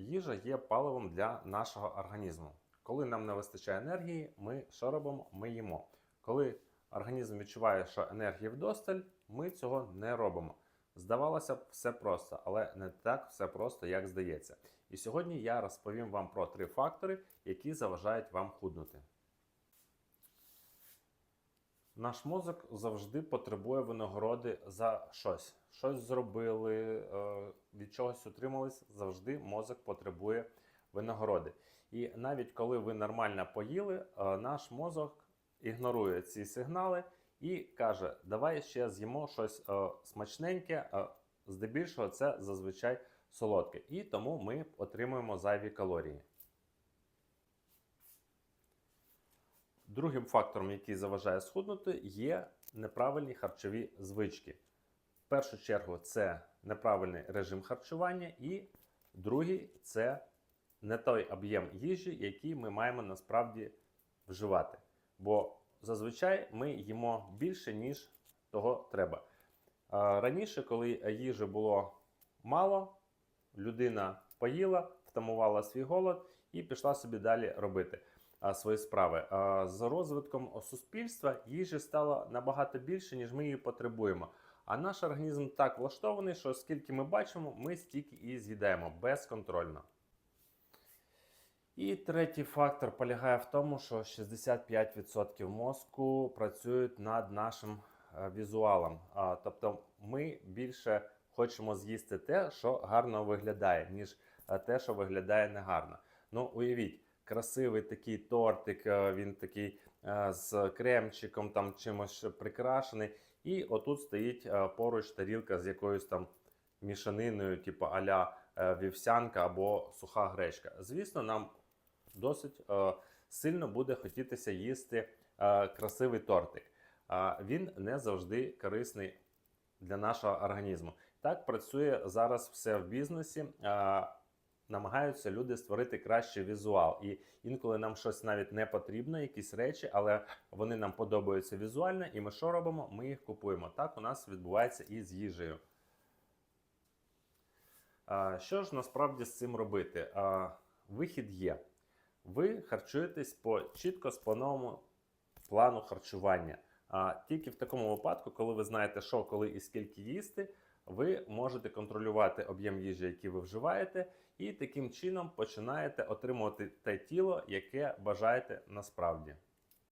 Їжа є паливом для нашого організму. Коли нам не вистачає енергії, ми що робимо? Ми їмо. Коли організм відчуває, що енергії вдосталь, ми цього не робимо. Здавалося б, все просто, але не так все просто, як здається. І сьогодні я розповім вам про три фактори, які заважають вам худнути. Наш мозок завжди потребує винагороди за щось. Щось зробили, е, від чогось утримались, завжди мозок потребує винагороди. І навіть коли ви нормально поїли, е, наш мозок ігнорує ці сигнали і каже: давай ще з'їмо щось е, смачненьке, здебільшого це зазвичай солодке. І тому ми отримуємо зайві калорії. Другим фактором, який заважає схуднути, є неправильні харчові звички. В першу чергу, це неправильний режим харчування, і другий це не той об'єм їжі, який ми маємо насправді вживати. Бо зазвичай ми їмо більше, ніж того треба. Раніше, коли їжі було мало, людина поїла, втамувала свій голод і пішла собі далі робити свої справи. З розвитком суспільства їжі стало набагато більше, ніж ми її потребуємо. А наш організм так влаштований, що скільки ми бачимо, ми стільки і з'їдаємо безконтрольно. І третій фактор полягає в тому, що 65% мозку працюють над нашим е, візуалом. Тобто ми більше хочемо з'їсти те, що гарно виглядає, ніж е, те, що виглядає негарно. Ну, уявіть, красивий такий тортик, е, він такий е, з кремчиком, там чимось прикрашений. І отут стоїть е, поруч тарілка з якоюсь там мішаниною, типу аля вівсянка або суха гречка. Звісно, нам досить сильно буде хотітися їсти красивий тортик. Він не завжди корисний для нашого організму. Так працює зараз все в бізнесі. Намагаються люди створити кращий візуал. І інколи нам щось навіть не потрібно, якісь речі, але вони нам подобаються візуально, і ми що робимо? Ми їх купуємо. Так у нас відбувається і з їжею. Що ж насправді з цим робити? Вихід є. Ви харчуєтесь по чітко сплановому плану харчування. А тільки в такому випадку, коли ви знаєте, що, коли і скільки їсти, ви можете контролювати об'єм їжі, який ви вживаєте, і таким чином починаєте отримувати те тіло, яке бажаєте насправді.